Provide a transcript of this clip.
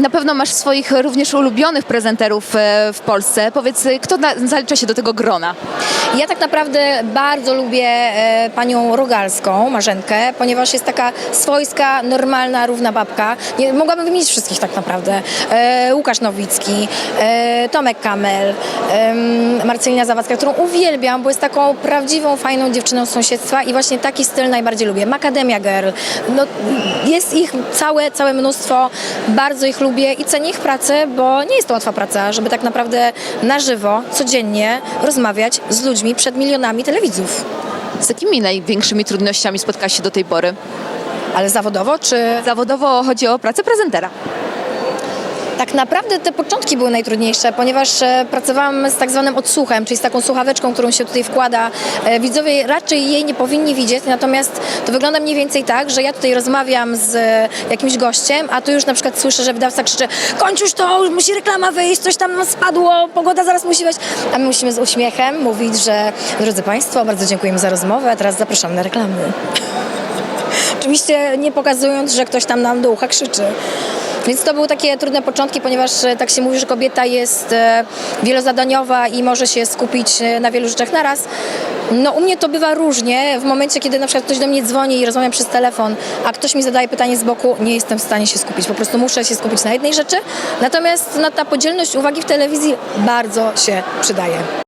Na pewno masz swoich również ulubionych prezenterów e, w Polsce. Powiedz, e, kto zalicza się do tego grona? Ja tak naprawdę bardzo lubię e, panią Rogalską, Marzenkę, ponieważ jest taka swojska, normalna, równa babka. Nie, mogłabym wymienić wszystkich tak naprawdę. Łukasz Nowicki, Tomek Kamel, Marcelina Zawadzka, którą uwielbiam, bo jest taką prawdziwą, fajną dziewczyną z sąsiedztwa i właśnie taki styl najbardziej lubię. Macadamia Girl. No, jest ich całe, całe mnóstwo, bardzo ich lubię i cenię ich pracę, bo nie jest to łatwa praca, żeby tak naprawdę na żywo, codziennie rozmawiać z ludźmi przed milionami telewidzów. Z jakimi największymi trudnościami spotkałaś się do tej pory? Ale zawodowo, czy Zawodowo chodzi o pracę prezentera. Tak naprawdę te początki były najtrudniejsze, ponieważ e, pracowałam z tak zwanym odsłuchem, czyli z taką słuchaweczką, którą się tutaj wkłada. E, Widzowie raczej jej nie powinni widzieć, natomiast to wygląda mniej więcej tak, że ja tutaj rozmawiam z e, jakimś gościem, a tu już na przykład słyszę, że wydawca krzyczy kończ już to, musi reklama wyjść, coś tam spadło, pogoda zaraz musi wejść. A my musimy z uśmiechem mówić, że drodzy Państwo, bardzo dziękujemy za rozmowę, a teraz zapraszamy na reklamy. Oczywiście nie pokazując, że ktoś tam nam do ucha krzyczy. Więc to były takie trudne początki, ponieważ e, tak się mówi, że kobieta jest e, wielozadaniowa i może się skupić e, na wielu rzeczach naraz. No u mnie to bywa różnie. W momencie, kiedy na przykład ktoś do mnie dzwoni i rozmawiam przez telefon, a ktoś mi zadaje pytanie z boku, nie jestem w stanie się skupić. Po prostu muszę się skupić na jednej rzeczy. Natomiast no, ta podzielność uwagi w telewizji bardzo się przydaje.